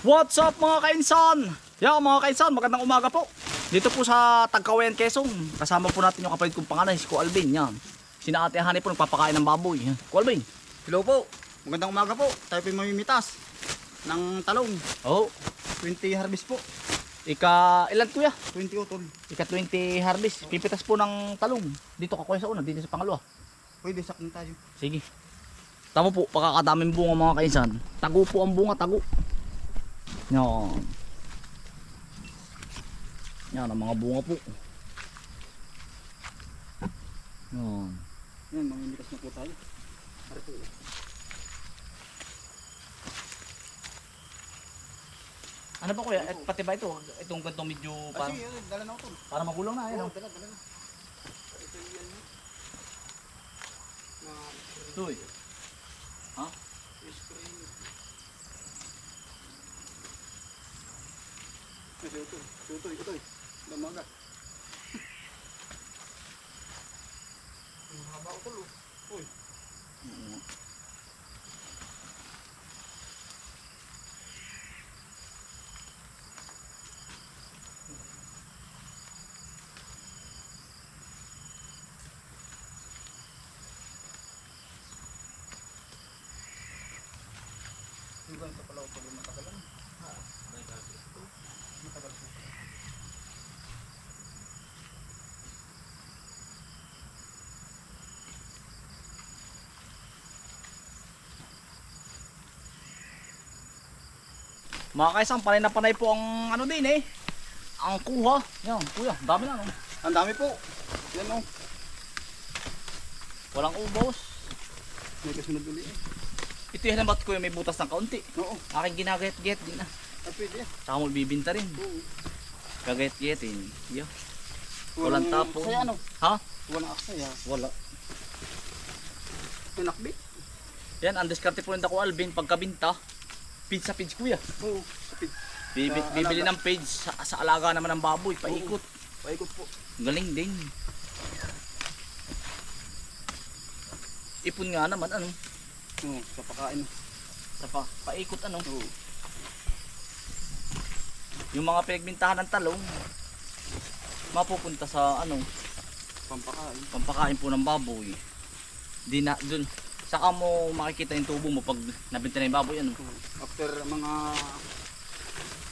What's up mga kainsan? Yan mga kainsan, magandang umaga po. Dito po sa Tagkawayan, Quezon. Kasama po natin yung kapatid kong panganay, si Ko Alvin. Yan. Sina Ate Hani po nagpapakain ng baboy. Ko Alvin. Hello po. Magandang umaga po. Tayo po mamimitas ng talong. Oh, 20 harvest po. ika ilan kuya? 20 utol. Ika 20 harvest. Pipitas po ng talong. Dito ka kuya sa una, dito sa pangalawa. Pwede sak na tayo. Sige. Tama po, pakakadaming bunga mga kainsan. Tago po ang bunga, tago. Yan. Yan ang mga bunga po. Yan. Yan, mamimitas na po tayo. Para po. Ano ba kuya? Eh, pati ba ito? Itong ganito medyo Ah, parang, sige, yun, dala na utol. para magulang na. Oo, oh. dala, dala na. Ito yan. Na Ito eh. Ha? spray. Ito, ito. Ito, ito. Damaga. Ang haba utol. oh. Uy. Ba ito pala utol yung matagalan? Matagal po. Mga kaisang, panay na panay po ang ano din eh. Ang kuha. Yan, kuya, dami na no. Ang dami po. Yan o. Walang ubos. May kasunod ulit eh. Ito yung halimbawa kuya may butas ng kaunti. Oo. Aking ginaget-get din. Ah, pwede. Saka mo bibinta rin. Oo. Kaget-getin. Yo. Walang tapon. Saya ano? Ha? Walang aksaya. Wala. Pinakbit. Yan, ang diskarte po ng Dako Alvin, pagkabinta, page sa page kuya. Oo. Bibi, Sa bibili alaga. ng page sa, sa alaga naman ng baboy, paikot. Paikot po. Galing din. Ipon nga naman, ano, Oo. Sa pakain. sa pa, paikot ano. Oo. Yung mga pinagbintahan ng talong, mapupunta sa ano, Pampakain. pampakain po ng baboy. Di na, dun, saka mo makikita yung tubo mo pag nabinta na yung baboy, ano. Oo. After mga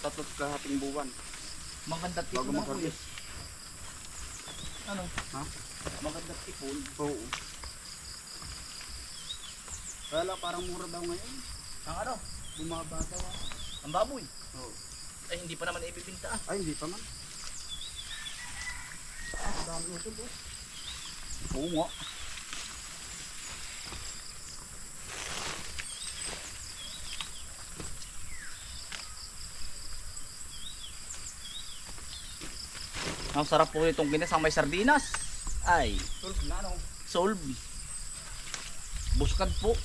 tatlot kahating buwan. Maganda Bago tipon kuya. mag-harvest. Ano? Ha? Maganda tipon. Oo. Lang parang mura daw ngayon. Ang ano? Bumaba daw ah. Ang baboy. Oo. Ay, hindi pa naman ibibinta ah. Ay, hindi pa man. Ah, dami ito po. Oo nga. Ang sarap po itong ginisang may sardinas. Ay, Tulog na ano. solve. Buskad po.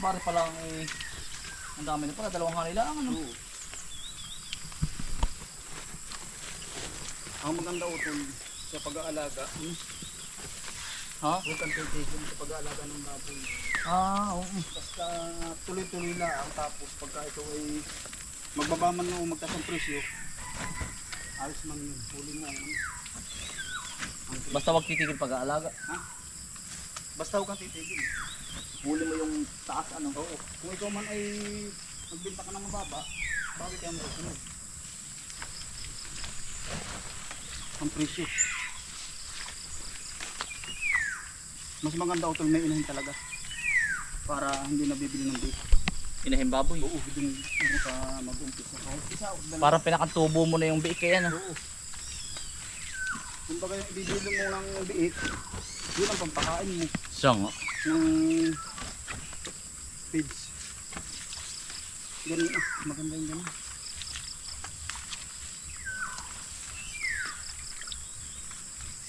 Bari pa lang eh. Ang dami na pala, dalawang hanay lang ano. Oo. Ang maganda utol sa pag-aalaga, hmm, Ha? huwag kang titigil sa pag-aalaga ng baboy. Ah, oo. Basta tuloy-tuloy lang tapos pagka ito ay magbaba man o magtaas ang presyo, ayos man yun. Huli mo ang- Basta wag titigil pag-aalaga. Basta huwag kang titigil. Huli mo yung taas ano. Oo. Kung ikaw man ay magbenta ka ng mababa, bakit kaya mo susunod? Ang presyo. Mas maganda utol may inahin talaga. Para hindi nabibili ng bait. Inahing baboy. Oo, dun, dun ka mag-umpisa. Kahit isa, huwag na lang. Para pinakantubo mo na yung biik kaya na. Oo. Kung baga bibili mo ng biik, yun ang pampakain mo Siya nga. ng pigs. Ganun ah, maganda yung ganun.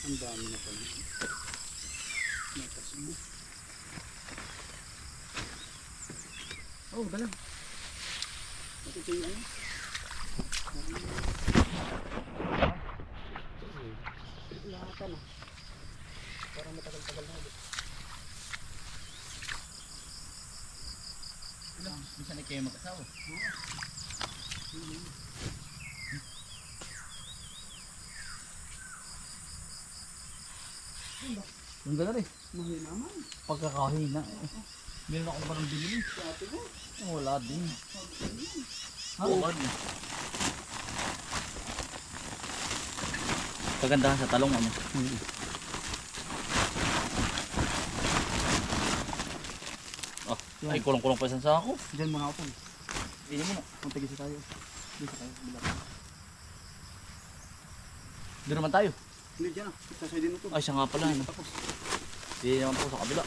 Ang dami na pala. May kasubo. Oh, dala. Ito yung ano? Lahat na. Para matagal-tagal na ulit. Minsan ay kayo mag-asawa. Yung gala rin. Mahina naman. Pagkakahina. Meron ako parang binili. Dati mo. Wala din. Ha? Wala din. Kagandahan sa talong ano. Ay kulong-kulong pa isang sako. Diyan muna ako. Hindi mo na. Magtigisa tayo. Dito tayo. Bila. Doon naman tayo. Hindi dyan ah. Sasay din ito. Ay, siya nga pala. Ano? Tapos. Hindi naman po sa kabila.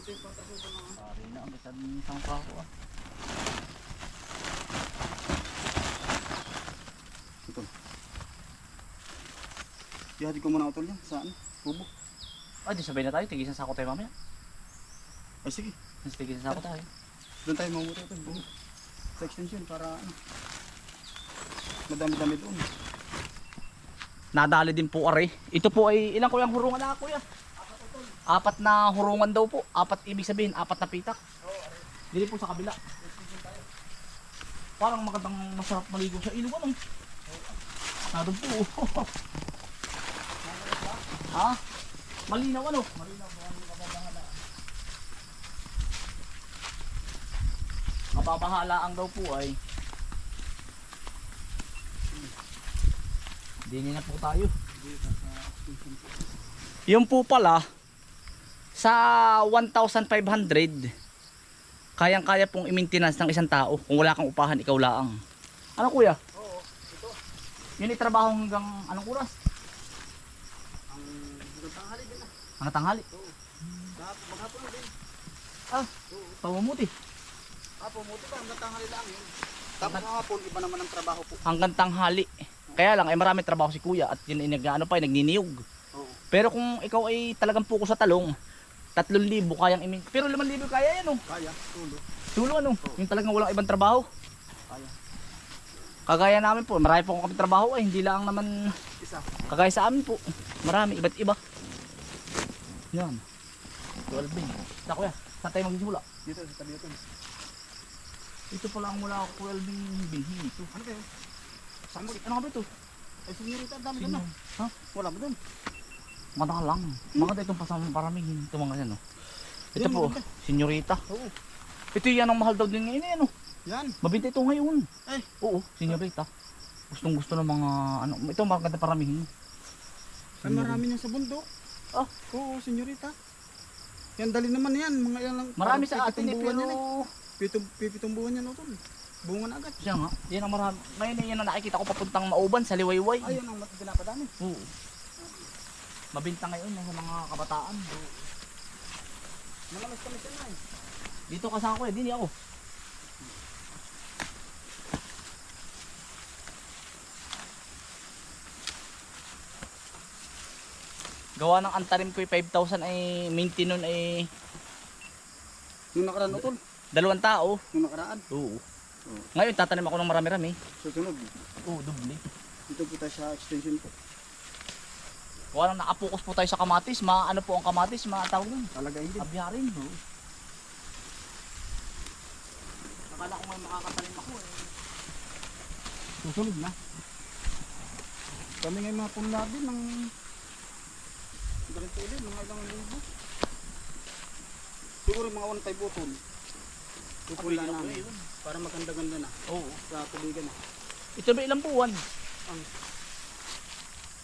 Ito yung patasukan ng Pari na, ang bisan isang kako ah. Ito. Ihati ko muna utol yan. Saan? Tubo. Ay, di sabay na tayo. Tigisan sako tayo mamaya. Ay sige. Mas tigisan sako tayo. Doon tayo mamuti ito. Doon. Sa extension para ano. Madami-dami doon. Nadali din po are. Ito po ay ilang kuyang hurungan na kuya? Apat na hurungan daw po. Apat ibig sabihin, apat na pitak. Dili po sa kabila. Parang magandang masarap maligo sa ilog ano. Nadun po. ha? Malinaw ano? Malinaw po ang kababahala. Kababahala ang daw po ay Dini na po tayo. Yung po pala, sa 1,500, kayang-kaya pong i-maintenance ng isang tao kung wala kang upahan, ikaw laang. Ano kuya? Oo. Ito. Yun yung trabaho hanggang anong oras? Ang hanggang tanghali Hanggang tanghali. Oo. Maghapon din. Ah, pamumuti. Ah, pumuti pa. Hanggang tanghali lang yun. Tapos kahapon, iba naman ang trabaho po. Hanggang tanghali. Kaya lang, ay marami trabaho si kuya at yun nag, ano pa, nagniniyog. Oo. Pero kung ikaw ay talagang puko sa talong, 3,000 kayang imin. Pero 5,000 kaya yan oh. Kaya. Tulo. Tulo ano, yung talagang walang ibang trabaho. Kaya. Kagaya namin po, marami po kami trabaho ay hindi lang naman Isa. kagaya sa amin po. Marami, iba't iba. Yan. 12 bin. Sa kuya, saan tayo magsimula? Dito sa tabi ito. Ito pala ang mula ako 12 bin binhi ito. Ano kayo? Saksi, ano nga ba ito? Ay, sinirita. Dami Sino? doon Ha? Wala mo doon. Mata lang. Maganda itong pasang paramihin. Ito mga yan oh. Ito Yan, po, maganda. senyorita. Oo. Ito yan ang mahal daw din ngayon eh, ano? Yan. Mabinta ito ngayon. Ay. Oo, senyorita. Gustong gusto ng mga ano, ito maganda paramihin. Ay, marami niyan sa bundok. Ah. Oo, senyorita. Yan, dali naman yan. Mga yan lang. Marami sa atin eh, pero yan eh. Pitong, pipitong buwan yan utol. Bunga na agad. siya nga, yan ang marami. Ngayon yan ang nakikita ko papuntang Mauban sa Liwayway. Ayun ang mat- pinapadami. Oo. Mabinta ngayon ng mga kabataan. Malamas kami sa eh. Dito kasama ko eh, dini ako. Gawa ng antarim ko eh, 5,000 ay minti nun ay Nung nakaraan utol. dalawang tao. Nung nakaraan. Oo. Oo. Ngayon tatanim ako ng marami-rami. Susunod. Oo, doble. Dito po tayo sa extension po. Gawa ng nakapokus po tayo sa kamatis. Ma ano po ang kamatis? Ma tawag nun. Talaga hindi. Abyarin. Oo. Akala ko may makakatanim ako eh. Susunod na. Kami ngayon mga punla din ng ganito ulit, mga ilang libo. Siguro mga 1.5 utol. Pupunla Abay, namin. Para maganda-ganda na. Oo. Sa tubigan na. Ito ba ilang buwan?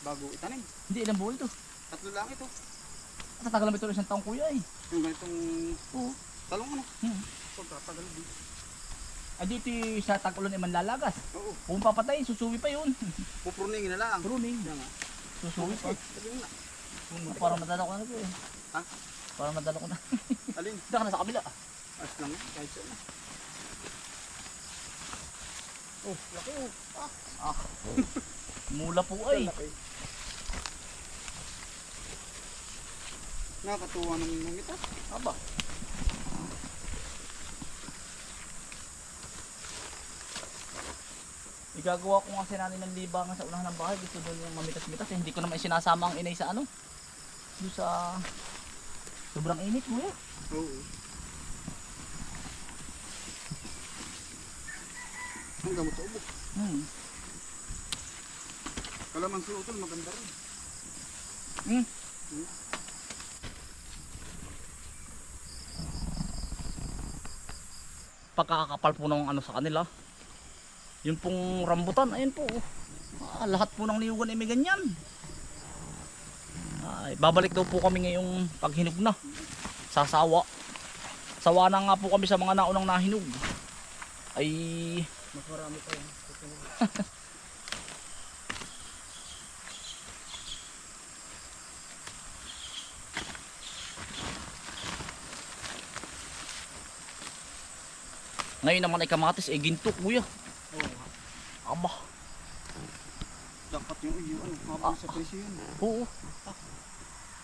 Bago itanim. Hindi ilang buwan ito. Tatlo lang ito. Tatagal naman ito ng isang taong kuya eh. Yung ganitong Oo. talong ano. Hmm. Pagkatagal din. Ay dito yung sa tag-ulan ay manlalagas. Oo. Kung papatay, susuwi pa yun. Pupruning na lang. Pruning. Susuwi pa. Sabi mo na. Parang madala ko na po eh. Ha? Parang madala ko na. Alin? Daka na sa kabila. As lang yan, kahit saan. Oh, laki oh. Ah. ah. Mula po ay. Laki. Nakakatuwa ng mga ito. Aba. Igagawa ko nga sinani ng libangan sa unahan ng bahay. Gusto doon yung mamitas-mitas. Eh, hindi ko naman isinasama ang inay sa ano. Doon sa... Sobrang init mo yan. Oo. Ang gamot sa ubo. Hmm. Kalamansi utol, maganda rin. Hmm. Pagkakakapal po ng ano sa kanila. Yung pong rambutan, ayun po. oh. Ah, lahat po ng niyugan ay may ganyan. Ay, babalik daw po kami ngayong paghinog na. Sasawa. Sawa na nga po kami sa mga naunang nahinog. Ay, Mas marami pa yan. ngayon naman ay kamatis, eh ginto kuya. Oo. Aba, Iyo, ano, mababa sa presyo yun. oo.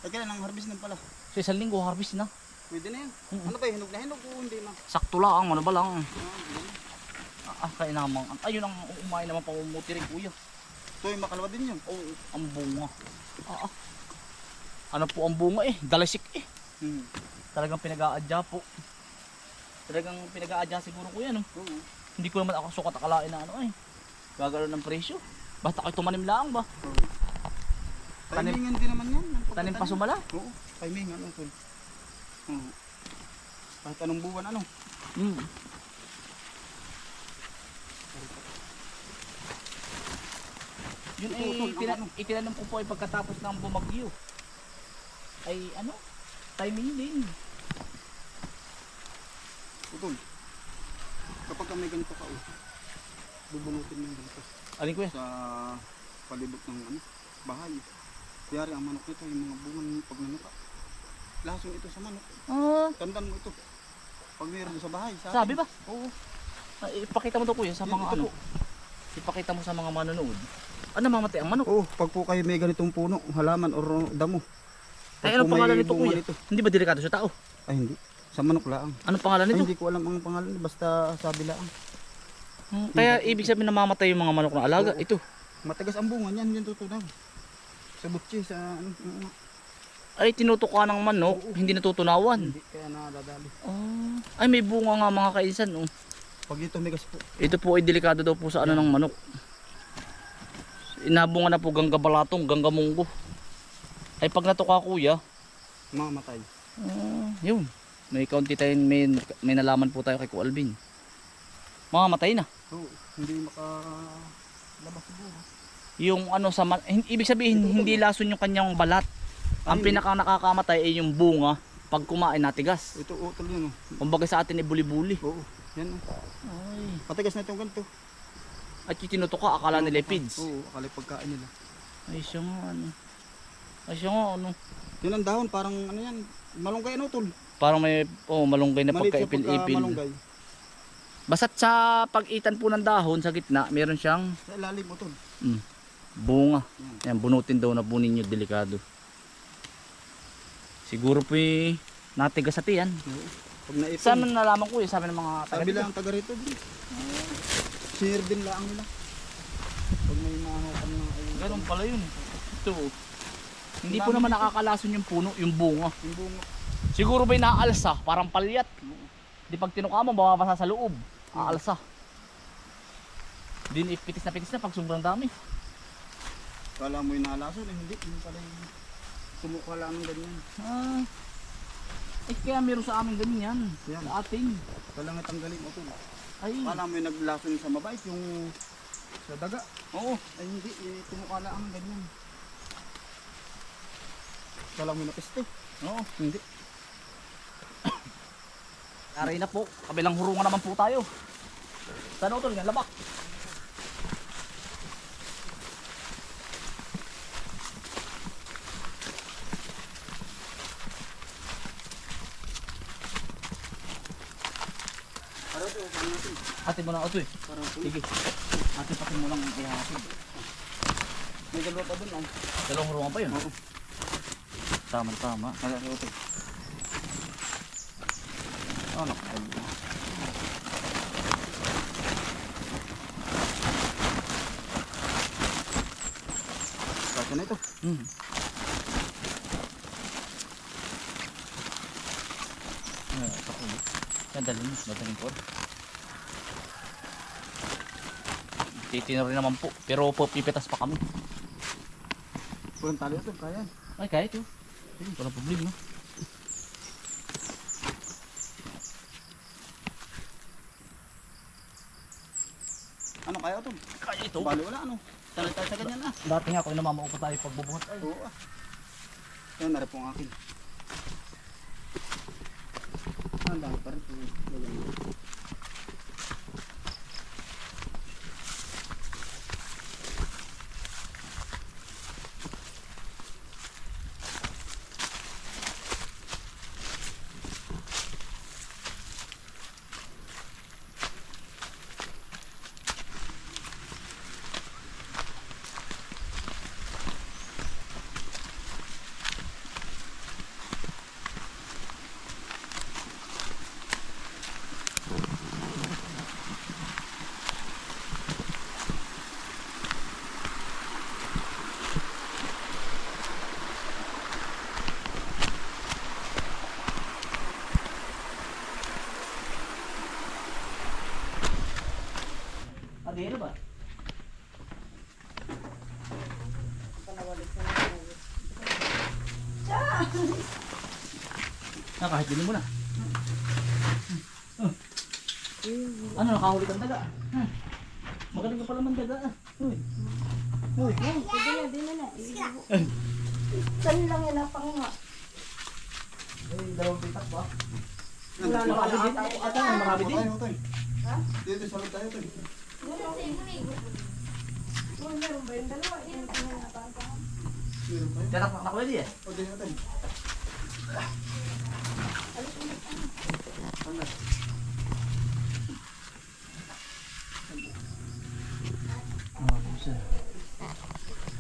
Ay, kailan ang harvest nun pala? Sa isang linggo, harvest na. Pwede na yan. Oo. Ano ba, hinog na hinog o hindi na? Sakto lang, ano ba lang. Ah. Ah, kaya naman. Ayun ang umain naman pamumuti rin kuya. Ito yung makalawa din yun. Oo, ang bunga. Ah, ah. Ano po ang bunga eh? Dalisik eh. Hmm. Talagang pinag-aadya po. Talagang pinag-aadya siguro kuya no. Oo. Hindi ko naman ako sukat akalain na ano eh. Gagano ng presyo. Basta kayo tumanim lang ba? Tanim- Timingan din naman yan. ang Tanim pa pagtatanim. sumala. Oo, timingan ano tol. Oo. Kahit anong buwan ano. Hmm. Yun ay tol, ang tina- ano? itinanong ko po ay pagkatapos ng bumagyo. Ay ano? Timing din. Utol. Kapag ka may ganito ka, oh, bubunutin mo yung ganito Alin kuya? sa palibot ng ano, bahay. Kuyari ang manok nito, yung mga bunga ng pag nanuka. Lason ito sa manok. Ah, Tandaan mo ito. Pag mayroon sa bahay, sa sabi ba? Oo. Ay, ipakita mo to kuya sa Yan, mga ito ano. po. Ipakita mo sa mga manonood. Ano mamatay ang manok? Oo, pag po kayo may ganitong puno, halaman or damo. Ay, Pag anong po may pangalan nito bunga kuya? Hindi ba delikado sa tao? Ay hindi. Sa manok laang. Anong pangalan Ay, nito? hindi ko alam ang pangalan, basta sabi laang. Hmm, Kaya ibig sabihin namamatay yung mga manok na alaga. Oo. Ito. Matagas ang bunga niyan, yan totoo daw. Sa butchi, sa ano, ano, Ay, tinutuka ng manok, hindi natutunawan. hindi kaya nadadali. Oh. Ay, may bunga nga mga kainsan. Oh. Pag ito migas po, Ito po ay delikado daw po sa ano ng manok. Inabunga na po gangga balatong, gangga munggo. Ay pag natuka kuya, mamatay. ah, yun. May kaunti tayo, may, may nalaman po tayo kay Ku Alvin. Mamamatay na. Oo, hindi maka labas siguro. Yung ano sa man- hin- ibig sabihin hindi lason yung kanyang balat. Ang Ay, pinaka nakakamatay ay yung bunga pag kumain natigas. Ito utol yun oh. Kumbaga sa atin ay buli-buli. Oo, yan oh. Ay. Matigas na itong ganito. At yung tinutuka akala nila pids. Oo, akala pagkain nila. Ay siya nga ano. Ay siya nga ano. Yun ang dahon, parang ano yan, malunggay ano utol. Parang may oh, malunggay na Maliit siya pagkaipil-ipil. malunggay. Basta't sa pag-itan po ng dahon sa gitna, meron siyang Sa ilalim utol. mm, bunga. Yan. Yan, bunutin daw na po ninyo delikado. Siguro po eh, natigas sa tiyan. Oo. Pag naipon, Saan man nalaman ko eh, sabi ng mga taga sabi dito. lang taga rito din. Share din lang nila. Pag may mahakan na ay Ganun pala yun. Ito. oh. Hindi po Dami naman dito. nakakalason yung puno, yung bunga. yung bunga. Siguro ba inaalsa, parang palyat. Di pag tinuka mo, mababasa sa loob. Aalsa. Din ipitis na pitis na pag sobrang dami. Kala mo yung nalason, eh hindi. Yung pala yung sumuka lang ng ganyan. Ah. Eh kaya meron sa amin ganyan. Yan. Sa ating. Kala nga tanggalin mo utol. Ay. Kala mo yung naglason sa mabait, yung sa daga. Oo. Ay hindi, eh, tumukala ang ganyan. Kala mo yung napiste. Oo. Hindi. Aray na po. Kabilang hurungan naman po tayo. Saan utol nga? Labak. Ito? Atin mo na ito eh. Ito. Sige. Atin patin mo lang ihahatid. May dalawa pa dun, oh. Dalawang hurungan pa yun. Oo. Tama, tama. Oh, nakakauto. Kasya na ito. Hmm. Yan, dalhin mo. Madaling ko. Titino rin naman po. Pero po, pipitas pa kami. Walang tali ito, kaya. Ay, kaya ito. Walang problema. Ano kaya ito? Kaya ito. Bali wala ano. Tali tayo sa ganyan ah. Dati nga ako yung namamaupo tayo pagbubuhat. Ay, Oo ah. Yan na rin po ang akin. Ah, Ang dami pa rin po. Ba? Ah, kahit din mo na. Oh. Ano, nakahuli kang daga? Hmm. Magaling ka pala man daga. ah. Uy. Uy. Yan, pwede na, di na na. Saan lang yan ang panguha? Ay, dalawang pitak ba? Wala na marami din. Ata, marami din. Tayo. Dito sa loob tayo tayo. Oh, meron ba yung dalawa? Yan, tingnan na parang panguha. Meron tayo. Tiyak na pwede eh. O, dito tayo. Ano?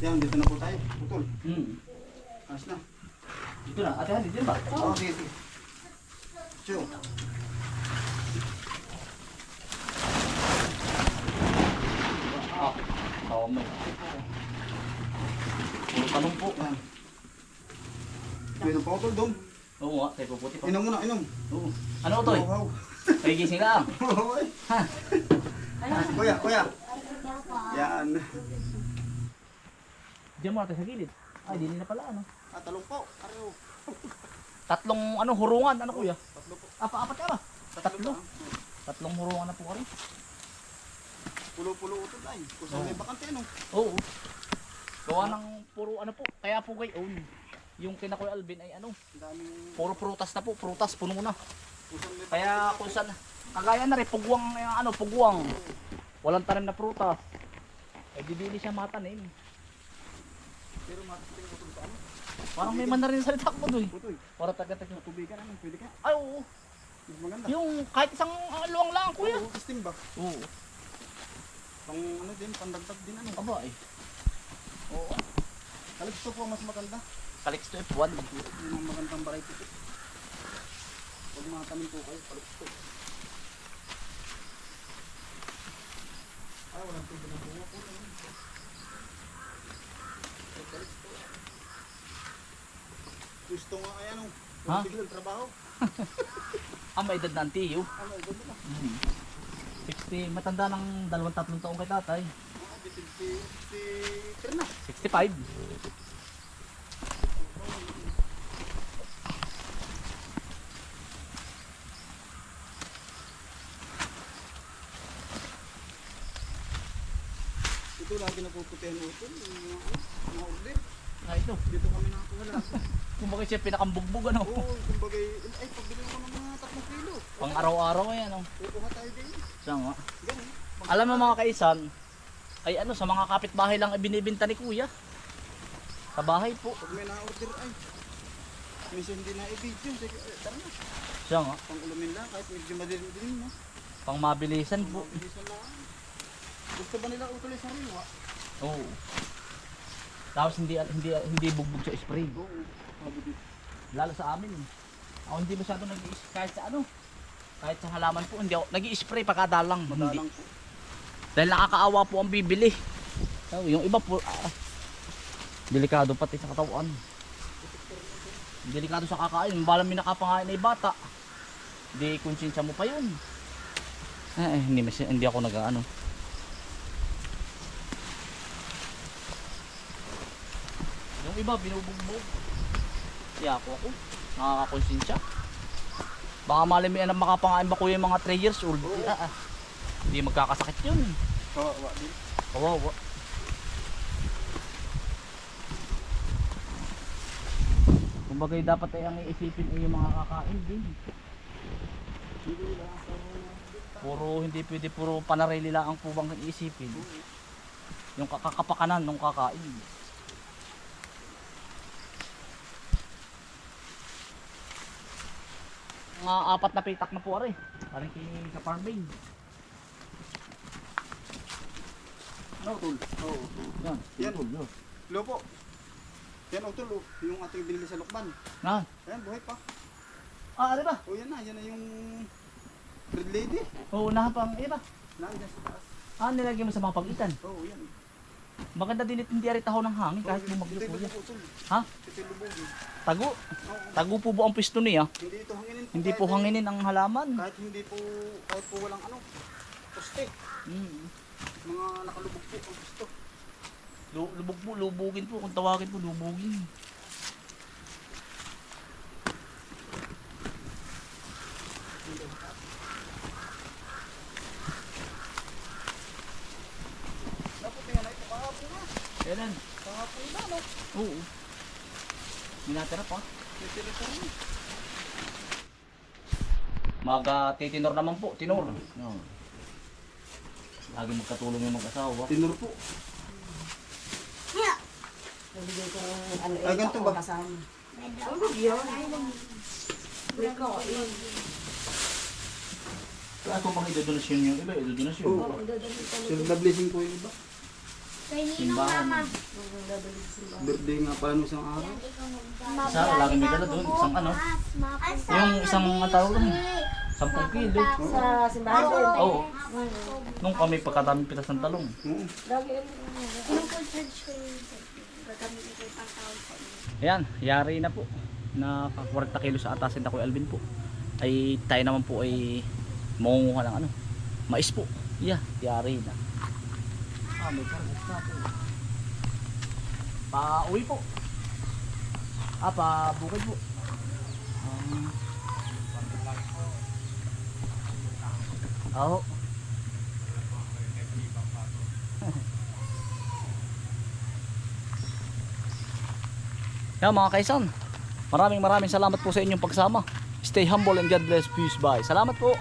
Yan, dito na po tayo. Putol. Hmm. Ayos na. Dito na. Ate, din ba? Oo, sige, sige. Chill. Tawa mo. Puro tanong po. Yan. Meron pa utol doon. Oo nga, tayo puputi pa. Inom muna, inom. Oo. Ano to eh? Wow. May gising lang. wow. Ha? Kuya, kuya. Yan. Diyan mo natin sa gilid. Ay, di na pala ano. Ah, talong po. Araw. Tatlong ano hurungan, ano kuya? Tatlo po. Apa, apat ka ba? Tatlo. Tatlong hurungan na po kami. Pulo-pulo utol ay. Kung saan may bakante, ano? Oo. Gawa ng puro ano po. Kaya po kay own. Yung kina Kuya Alvin ay ano, daming puro prutas na po, prutas puno na. Kaya kung saan, kagaya na rin, pugwang, eh, ano, pugwang. Walang tanim na prutas. Eh, dibili siya matanim. Pero matating utol sa ano? Parang may man na rin sa salita ko. Putoy. Para taga-taga. Tubigan ano? Pwede ka. Ay, oo. Maganda. Yung kahit isang uh, luwang lang, kuya. Oo, steam ba? Oo. Pang ano din, pandagdag din ano. Aba eh. Oo. Kalipso po ang mas maganda. To F1. Yun ang magandang variety po. Pag mga tanim po kayo, kalipso. Ay, walang tubo ng bunga po. Ay, kalipso. Gusto nga ay ano, Ha? trabaho. Ang may edad na antiyo. Ano, ay ganda na. Mm. 60, matanda ng dalawang tatlong taong kay tatay. Ah, bitig si, si Trina. 65. Ito lagi napuputihan ito. Yung mga, order. Ah, ito. Dito kami nakakuha lahat. Bakit siya pinakambugbog ano. Oo, kumbaga, ay, pagbili ko ng mga tatlong kilo. Pang araw-araw yan oh. Kukuha tayo din. Siya nga. Ganun. Alam mo mga kaisan, ay ano sa mga kapitbahay lang ibinibenta ni kuya. Sa bahay po. Pag may na-order ay, minsan hindi na i-video. Sige, eh, tara na. Siya nga. Pang ulamin lang, kahit medyo madilim din mo. Pang mabilisan po. Mabilisan lang. Gusto ba nila utuloy sa riwa? Oo. Tapos hindi hindi hindi bugbog sa spray. Oo. Lalo sa amin. Ako hindi masyado nag kahit sa ano. Kahit sa halaman po, hindi ako nag-i-spray pagkadalang. Hindi. Madalang po. Dahil nakakaawa po ang bibili. So, yung iba po, ah, delikado pati sa katawan. Delikado sa kakain. Balang may nakapangain ay bata. Di konsensya mo pa yun. Eh, hindi, mas- hindi ako nag ano. Yung iba, binubugbog. Kaya ako ako. Nakakakonsensya. Baka malimihan na makapangain ba ko yung mga 3 years old. Ah, ah. Hindi magkakasakit yun. Kawawa din. Kawawa. Kumbaga dapat ay ang iisipin ay yung mga kakain din. Puro hindi pwede puro panarili lang ang pubang iisipin. Yung kakapakanan ng kakain. Mga apat na pitak na po ari. Parang kay sa farming. Ano, tol? Oo. Yan. Yan. Yan. Yan. Lo po. Yan, oh, tol. oh. Yung ating binili sa Lukban. Yan. Ayan, buhay pa. Ah, ano ba? O yan na, yan na yung Red Lady. Oo, unahan pa ang iba. Nandiyan sa taas. Ah, nilagyan mo sa mga pagitan. Oo, yan. Maganda din it- hindi ari taho ng hangin kahit bumagyo po yan. Ha? Tago. Tago po bu ang pisto niya. Hindi ito hanginin. Hindi po hanginin ang halaman. Kahit hindi po, kahit po walang ano, poste. Mm. Mga nakalubog po ang. Lu- Lubog po, lubugin po. Kung tawagin po, lubugin. Dapat tingnan na ito kahapon na. Kailan? Kahapon na, no? Oo. Minatira pa. May tinitira na. Magtitinor naman po, tinor. No. Lagi magkatulong yung mag-asawa. Tinur po. Nabigay ko ng ano, Ah, ganito ba? kasama. Ano yun? Eh. Kaya kung pang idodonasyon yung iba, idodonasyon. Oo. Silver na blessing po yung iba. Simbahan. Birthday nga pala nung isang araw. Isa, lagi may dala doon. Isang ano? Yung isang matawag doon. 10 kilo. Sa simbahan din. Oo. Nung kami pagkadaming pitas ng talong. Oo. Ayan, yari na po. Na 40 kilo sa atasin ako Alvin po. Ay tayo naman po ay mangunguha ng ano. Mais po. Yeah, yari na. Ah, may kargas na. Pa-uwi po. Ah, pa-bukid po. Um, Oo. Yan mga kaisan. Maraming maraming salamat po sa inyong pagsama. Stay humble and God bless. Peace. Bye. Salamat po.